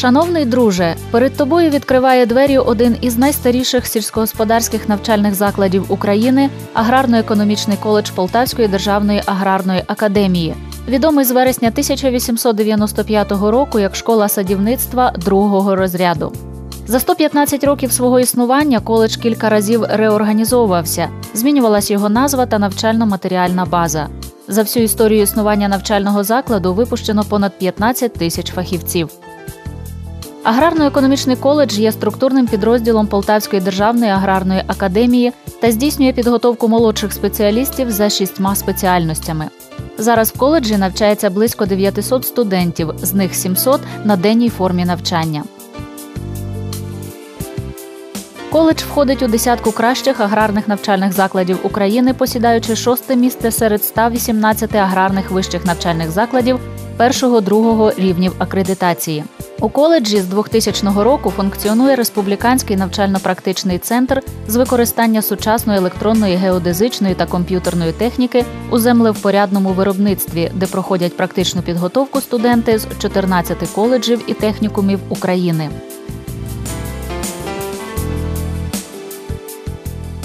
Шановний друже, перед тобою відкриває двері один із найстаріших сільськогосподарських навчальних закладів України аграрно-економічний коледж Полтавської державної аграрної академії, відомий з вересня 1895 року як школа садівництва другого розряду. За 115 років свого існування коледж кілька разів реорганізовувався, змінювалась його назва та навчально-матеріальна база. За всю історію існування навчального закладу випущено понад 15 тисяч фахівців. Аграрно-економічний коледж є структурним підрозділом Полтавської державної аграрної академії та здійснює підготовку молодших спеціалістів за шістьма спеціальностями. Зараз в коледжі навчається близько 900 студентів, з них 700 на денній формі навчання. Коледж входить у десятку кращих аграрних навчальних закладів України, посідаючи шосте місце серед 118 аграрних вищих навчальних закладів першого-другого рівнів акредитації. У коледжі з 2000 року функціонує республіканський навчально-практичний центр з використання сучасної електронної геодезичної та комп'ютерної техніки у землевпорядному виробництві, де проходять практичну підготовку студенти з 14 коледжів і технікумів України.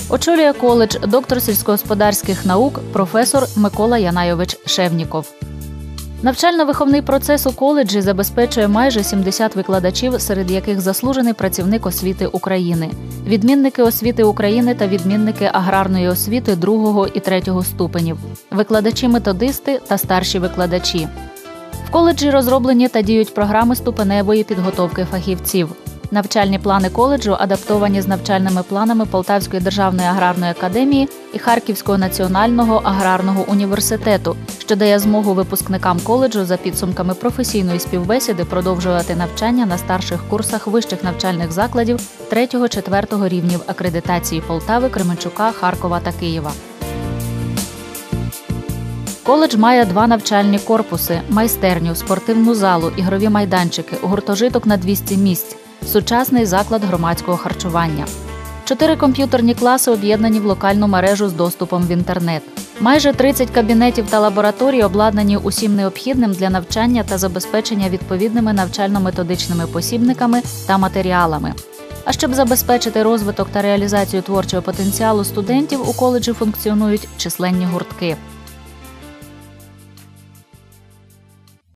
Очолює коледж доктор сільськогосподарських наук професор Микола Янайович Шевніков. Навчально-виховний процес у коледжі забезпечує майже 70 викладачів, серед яких заслужений працівник освіти України, відмінники освіти України та відмінники аграрної освіти другого і третього ступенів, викладачі-методисти та старші викладачі. В коледжі розроблені та діють програми ступеневої підготовки фахівців. Навчальні плани коледжу адаптовані з навчальними планами Полтавської державної аграрної академії і Харківського національного аграрного університету, що дає змогу випускникам коледжу за підсумками професійної співбесіди продовжувати навчання на старших курсах вищих навчальних закладів 3-4 рівнів акредитації Полтави, Кременчука, Харкова та Києва. Коледж має два навчальні корпуси: майстерню, спортивну залу, ігрові майданчики, гуртожиток на 200 місць сучасний заклад громадського харчування. Чотири комп'ютерні класи об'єднані в локальну мережу з доступом в інтернет. Майже 30 кабінетів та лабораторій обладнані усім необхідним для навчання та забезпечення відповідними навчально-методичними посібниками та матеріалами. А щоб забезпечити розвиток та реалізацію творчого потенціалу студентів, у коледжі функціонують численні гуртки.